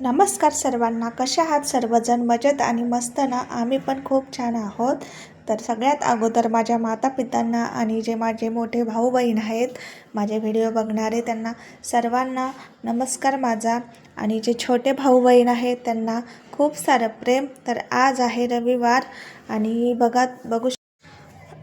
नमस्कार सर्वांना कशा आहात सर्वजण? मजेत आणि मस्त ना? आम्ही पण खूप छान आहोत. तर सगळ्यात अगोदर माझ्या माता पित्यांना आणि जे माझे मोठे भाऊ बहीण आहेत माझे व्हिडिओ बघणारे त्यांना सर्वांना नमस्कार माझा. आणि जे छोटे भाऊ बहीण आहेत त्यांना खूप सारं प्रेम. तर आज आहे रविवार आणि बघा बघू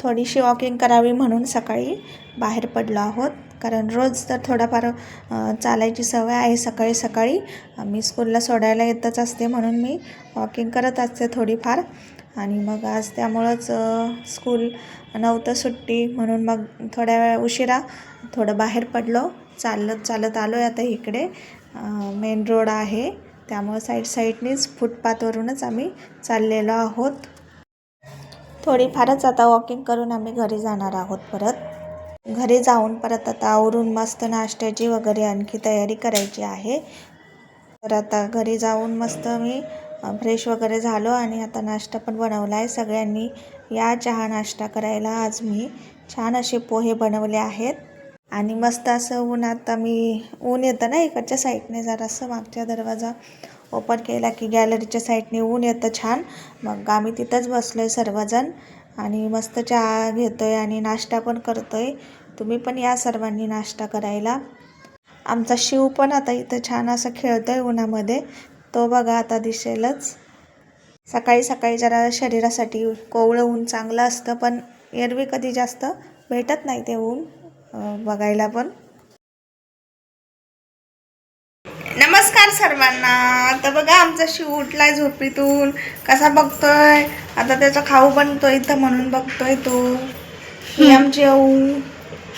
थोडीशी वॉकिंग करावी म्हणून सकाळी बाहेर पडलो आहोत. कारण रोज तर थोडाफार चालायची सवय आहे. सकाळी सकाळी मी स्कूलला सोडायला येतच असते म्हणून मी वॉकिंग करत असते थोडीफार. आणि मग आज त्यामुळंच स्कूल नव्हतं सुट्टी म्हणून मग थोड्या वेळ उशिरा थोडं बाहेर पडलो. चालत चालत आलो आहे आता इकडे. मेन रोड आहे. त्यामुळं साईड साईडनीच फुटपाथवरूनच आम्ही चाललेलो आहोत. थोडीफारच आता वॉकिंग करून आम्ही घरी जाणार आहोत परत. घरी जाऊन परत आता आवरून मस्त नाश्त्याची वगैरे आणखी तयारी करायची आहे. तर आता घरी जाऊन मस्त मी फ्रेश वगैरे झालो आणि आता नाश्ता पण बनवला आहे. सगळ्यांनी या चहा नाश्ता करायला आज मी छान असे पोहे बनवले आहेत. आणि मस्त असं ऊन आता मी ऊन येतं ना इकडच्या साईडने जरासं मागच्या दरवाजा ओपन केला की गॅलरीच्या साईडने ऊन येतं छान. मग आम्ही तिथंच बसलो आहे सर्वजण आणि मस्त चहा घेतो आहे आणि नाश्ता पण करतो आहे तुम्ही पण या सर्वांनी नाश्ता करायला. आमचा शिव पण आता इथं छान असं खेळतो आहे उन्हामध्ये. तो बघा आता दिसेलच. सकाळी सकाळी जरा शरीरासाठी कोवळं ऊन चांगलं असतं पण एरवी कधी जास्त भेटत नाही ते ऊन बघायला पण. नमस्कार सर्वांना. आता बघा आमचा शिव उठलाय झोपीतून. कसा बघतोय? आता त्याचा खाऊ बनतोय इथं म्हणून बघतोय तो. ही आमची आऊ.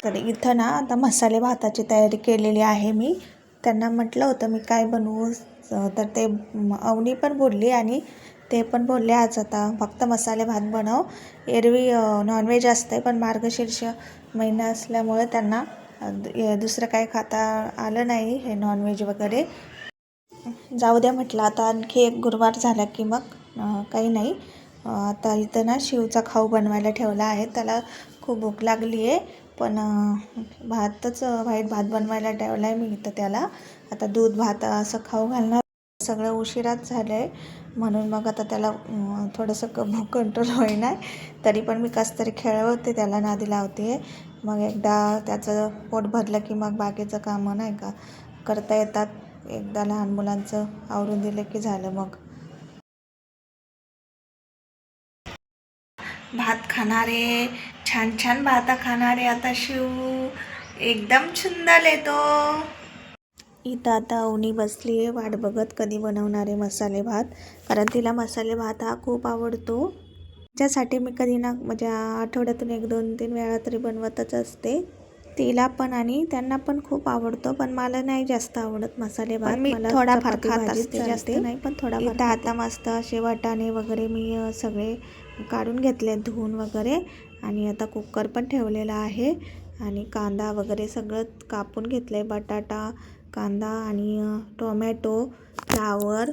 तर इथं ना आता मसाले भाताची तयारी केलेली आहे मी. त्यांना म्हटलं होतं मी काय बनवू. तर ते म- अवनी पण बोलली आणि ते पण बोलले आज आता फक्त मसाले भात बनव. एरवी नॉनव्हेज असते पण मार्गशीर्ष महिना असल्यामुळे त्यांना दुसरं काही खाता आलं नाही हे नॉनव्हेज वगैरे. जाऊ द्या म्हटलं आता आणखी एक गुरुवार झाला की मग काही नाही. आता इथं ना शिवचा खाऊ बनवायला ठेवला आहे त्याला खूप भूक लागली आहे पण भातच व्हाईट भात बनवायला ठेवला आहे मी इथं त्याला. आता दूध भात असं खाऊ घालणार सगळं उशिराच झालं आहे म्हणून मग आता त्याला थोडंसं क भूक कंट्रोल होईना. तरी पण मी कसं तरी खेळवते त्याला नादी लावते मग एकदा त्याचं पोट भरलं की मग बाकीचं कामं नाही का? करता येतात. एकदा लहान मुलांचं आवरून दिलं की झालं मग. भात खाणारे छान छान भाता खाणारे आता शिव. एकदम सुंदर येतो इथं आता अवनी बसली आहे. वाट बघत कधी बनवणारे मसाले भात. कारण तिला मसाले भात हा खूप आवडतो. त्यासाठी मी कधी ना म्हणजे आठवड्यातून एक दोन तीन वेळा तरी बनवतच असते. तिला पण आणि त्यांना पण खूप आवडतो पण मला नाही जास्त आवडत मसाले भात. मी मला थोडाफार खात असते. जास्त नाही, पण थोडाफार इथं आता मस्त असे वाटाणे वगैरे मी सगळे काढून घेतले धुवून वगैरे. आणि आता कुकर पण ठेवलेला आहे. आणि कांदा वगैरे सगळं कापून घेतलं आहे बटाटा कांदा आणि टोमॅटो फ्लावर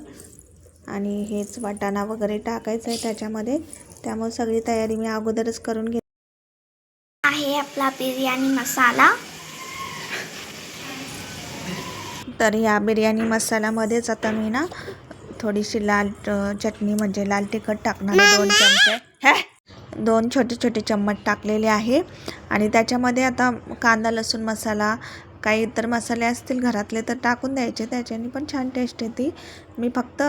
आणि हेच वाटाणा वगैरे टाकायचं आहे त्याच्यामध्ये. त्यामुळे सगळी तयारी मी अगोदरच करून घेत. आहे आपला बिर्याणी मसाला. तर ह्या बिर्याणी मसाल्यामध्येच आता मी ना थोडीशी लाल चटणी म्हणजे लाल तिखट टाकणार दोन चमचे. दोन छोटे छोटे चम्मच टाकलेले आहे. आणि त्याच्यामध्ये आता कांदा लसूण मसाला काही इतर मसाले असतील घरातले तर टाकून द्यायचे. त्याच्याने पण छान टेस्ट येते. मी फक्त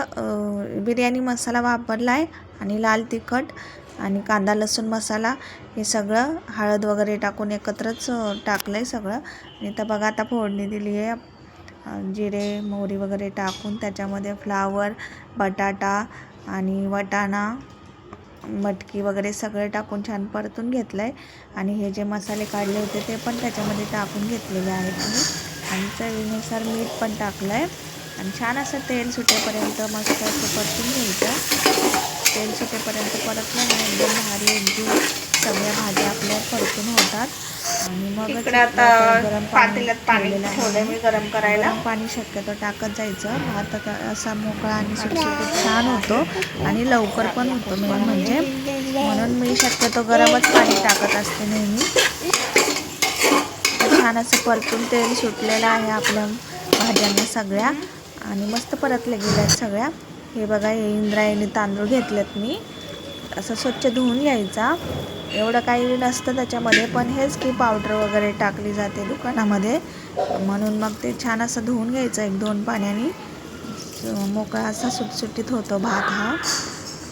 बिर्याणी मसाला वापरला आहे आणि लाल तिखट आणि कांदा लसूण मसाला हे सगळं हळद वगैरे टाकून एकत्रच टाकलं आहे सगळं. आणि तर बघा आता फोडणी दिली आहे. जिरे मोहरी वगैरे टाकून त्याच्यामध्ये फ्लावर बटाटा आणि वटाणा मटकी वगैरे सगळं टाकून छान परतून घेतलं आहे आणि हे जे मसाले काढले होते ते पण त्याच्यामध्ये टाकून घेतलेले आहेत मी. आणि चवीनुसार मीठ पण टाकलं आहे आणि छान असं तेल सुटेपर्यंत मस्त असं परतून घ्यायचं. तेल सुटेपर्यंत परतलं ना एकदम भारी एकदम सगळ्या भाज्या आपल्या परतून होतात. इकडे आता गरम पातेल्यात पाणी ठेवलंय मी. गरम करायला. पाणी शक्यतो टाकत जायचं. भात आता असा मोकळा आणि सुटसुटीत छान होतो आणि लवकर पण होतो मेन म्हणजे. म्हणून मी शक्यतो गरमच पाणी टाकत असते नेहमी. छान असं परतून तेल सुटलेलं आहे आपल्या भाज्यांना सगळ्या. आणि मस्त परतल्या गेल्यात सगळ्या. हे बघा हे इंद्रायणी तांदूळ घेतलेत मी. असं स्वच्छ धुवून घ्यायचा. एवढं काही नसतं त्याच्यामध्ये पण हेच की पावडर वगैरे टाकली जाते दुकानामध्ये. म्हणून मग ते छान असं धुवून घ्यायचं एक दोन पाण्याने. मोकळा असा सुटसुटीत होतो भात हा.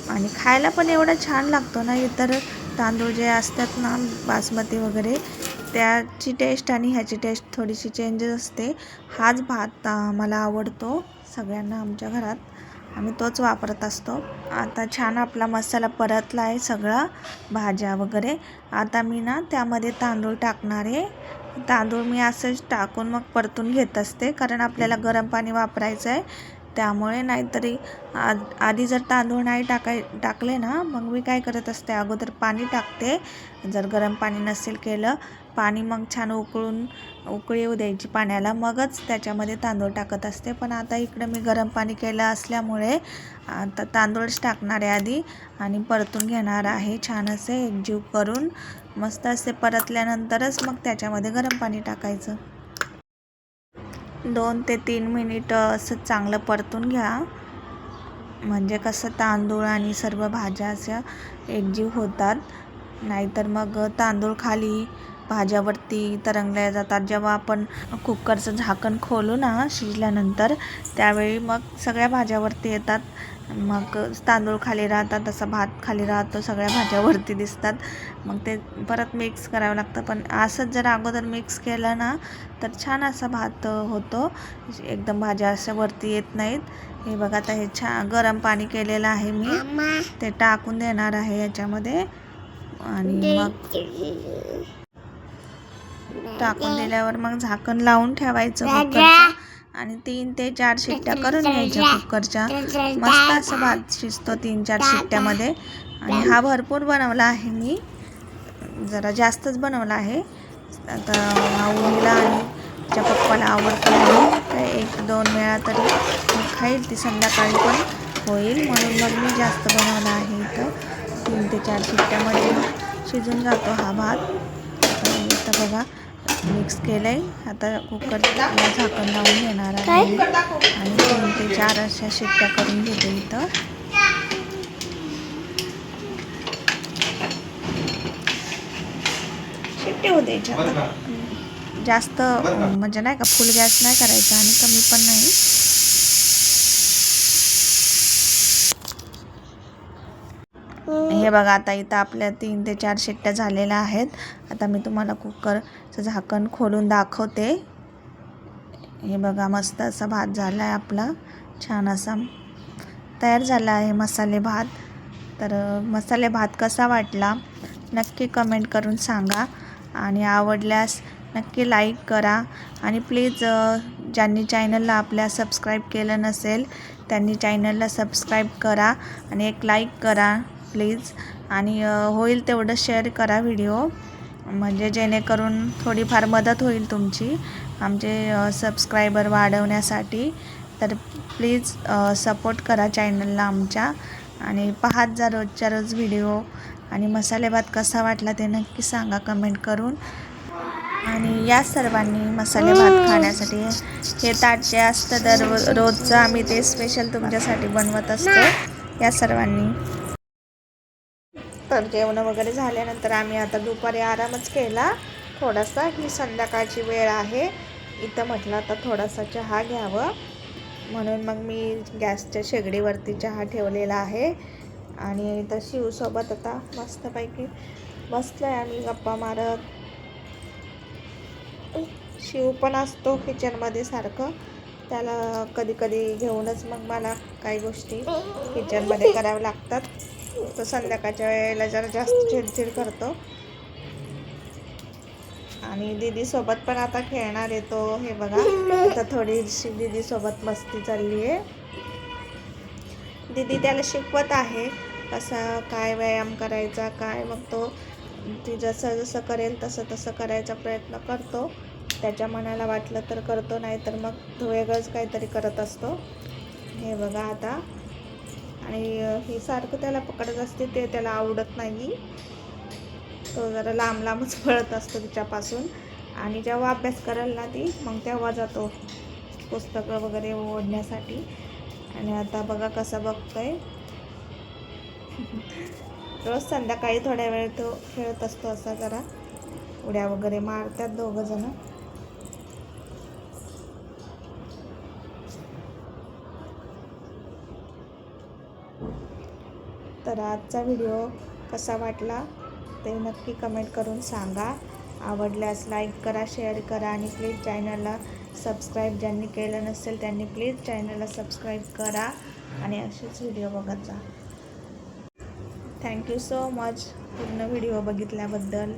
आणि खायला पण एवढा छान लागतो ना इतर तांदूळ जे असतात ना बासमती वगैरे त्याची टेस्ट आणि ह्याची टेस्ट थोडीशी चेंजेस असते. हाच भात मला आवडतो सगळ्यांना आमच्या घरात. आम्ही तोच वापरत असतो. आता छान आपला मसाला परतला आहे सगळा भाज्या वगैरे. आता मी ना त्यामध्ये तांदूळ टाकणार आहे. तांदूळ मी असंच टाकून मग परतून घेत असते कारण आपल्याला गरम पाणी वापरायचं आहे. त्यामुळे नाहीतरी आ आधी जर तांदूळ नाही टाकाय टाकले ना मग मी काय करत असते अगोदर पाणी टाकते. जर गरम पाणी नसेल केलं पाणी मग छान उकळून उकळी येऊ द्यायची पाण्याला. मगच त्याच्यामध्ये तांदूळ टाकत असते. पण आता इकडं मी गरम पाणी केलं असल्यामुळे आता तांदूळच टाकणार आहे आधी आणि परतून घेणार आहे छान असे एकजीव करून. मस्त असे परतल्यानंतरच मग त्याच्यामध्ये गरम पाणी टाकायचं. दोन ते तीन मिनिटं असं चांगलं परतून घ्या. म्हणजे कसं तांदूळ आणि सर्व भाज्या अशा एकजीव होतात. नाहीतर मग तांदूळ खाली भाज्यावरती तरंगल्या जातात. जेव्हा आपण कुकरचं झाकण खोलू ना शिजल्यानंतर त्यावेळी मग सगळ्या भाज्यावरती येतात. मग तांदूळ खाली राहतात तसा भात खाली राहतो सगळ्या भाज्यावरती दिसतात. मग ते परत मिक्स करावं लागतं. पण असंच जर अगोदर मिक्स केलं ना तर छान असा भात होतो. एकदम भाज्या अशा वरती येत नाहीत. हे बघा आता हे छान गरम पाणी केलेलं आहे मी. ते टाकून देणार आहे याच्यामध्ये. आणि मग टाकून दिल्यावर मग झाकण लावून ठेवायचं आणि तीन ते चार शिट्ट्या करून घ्यायच्या कुकरच्या. मस्त असं भात शिजतो तीन चार शिट्ट्यामध्ये. आणि हा भरपूर बनवला आहे मी. जरा जास्तच बनवला आहे. आता आवडीला आणि तिच्या पप्पाला आवडतो म्हणून काय एक दोन वेळा तरी खाईल. ती संध्याकाळी पण होईल. म्हणून मग मी जास्त बनवला आहे इथं. तीन ते चार शिट्ट्यामध्ये शिजून जातो हा भात. आता इथं बघा मिक्स केलं आहे आता कुकरला झाकण लावून घेणार आहे. आणि तीन ते चार अशा शिट्ट्या करून घेते इथं. शिट्टी आता. जास्त म्हणजे नाही का फुल गॅस नाही करायचा आणि कमी पण नाही. हे बघा आता इथं आपल्या तीन ते चार शिट्ट्या झालेल्या आहेत. आता मी तुम्हाला तर झाकण खोलून दाखवते. हे बघा मस्त असा भात झाला आहे आपला. छान असा तयार झाला आहे मसाले भात. तर मसाले भात कसा वाटला नक्की कमेंट करून सांगा. आणि आवडल्यास नक्की लाईक करा. आणि प्लीज ज्यांनी चॅनलला आपल्या सबस्क्राईब केलं नसेल त्यांनी चॅनलला सबस्क्राईब करा आणि एक लाईक करा प्लीज आणि होईल तेवढं शेअर करा व्हिडिओ म्हणजे जेणेकरून थोडीफार मदत होईल तुमची. आमचे सबस्क्रायबर वाढवण्यासाठी. तर प्लीज सपोर्ट करा चॅनलला आमच्या. आणि पाहत जा रोजच्या रोज व्हिडिओ आणि मसाले भात कसा वाटला ते नक्की सांगा कमेंट करून. आणि या सर्वांनी मसाले भात खाण्यासाठी हे ताट जे असतं दर रोजचं आम्ही ते स्पेशल तुमच्यासाठी बनवत असतो. या सर्वांनी. तर जेवण वगैरे झाल्यानंतर आम्ही आता दुपारी आरामच केला. थोडासा ही संध्याकाळची वेळ आहे. इथं म्हटलं आता थोडासा चहा घ्यावं. म्हणून मग मी गॅसच्या शेगडीवरती चहा ठेवलेला आहे. आणि इथं शिवसोबत आता मस्तपैकी बसलो आहे आम्ही गप्पा मारत. शिव पण असतो किचनमध्ये सारखं. त्याला कधी कधी घेऊनच मग मला काही गोष्टी किचनमध्ये कराव्या लागतात. तो संध्याकाळच्या वेळेला जरा जास्त चिडचिड करतो. आणि दीदी सोबत पण आता खेळणार आहे तो हे बघा. आता थोडीशी दीदी सोबत मस्ती चालली आहे. दीदी त्याला शिकवत आहे कसा काय व्यायाम करायचा काय मग तो ती जसं जसं करेल तसं तसं करायचा प्रयत्न करतो. त्याच्या मनाला वाटलं तर करतो नाही तर मग तो वेगळंच काहीतरी करत असतो. हे बघा आता. आणि हे सारखं त्याला पकडत असते ते त्याला आवडत नाही. तो जरा लांब लांबच पळत असतो तिच्यापासून. आणि जेव्हा अभ्यास करायला ना ती मग तेव्हा जातो पुस्तकं वगैरे ओढण्यासाठी. आणि आता बघा कसा बघतोय. रोज संध्याकाळी थोड्या वेळ तो खेळत असतो असा जरा. उड्या वगैरे मारतात दोघं तर आजचा व्हिडिओ कसा वाटला ते नक्की कमेंट करून सांगा. आवडल्यास लाईक करा शेअर करा आणि प्लीज चॅनलला सबस्क्राईब ज्यांनी केलं नसेल त्यांनी प्लीज चॅनलला सबस्क्राईब करा आणि असेच व्हिडिओ बघत जा. थँक्यू सो मच पूर्ण व्हिडिओ बघितल्याबद्दल.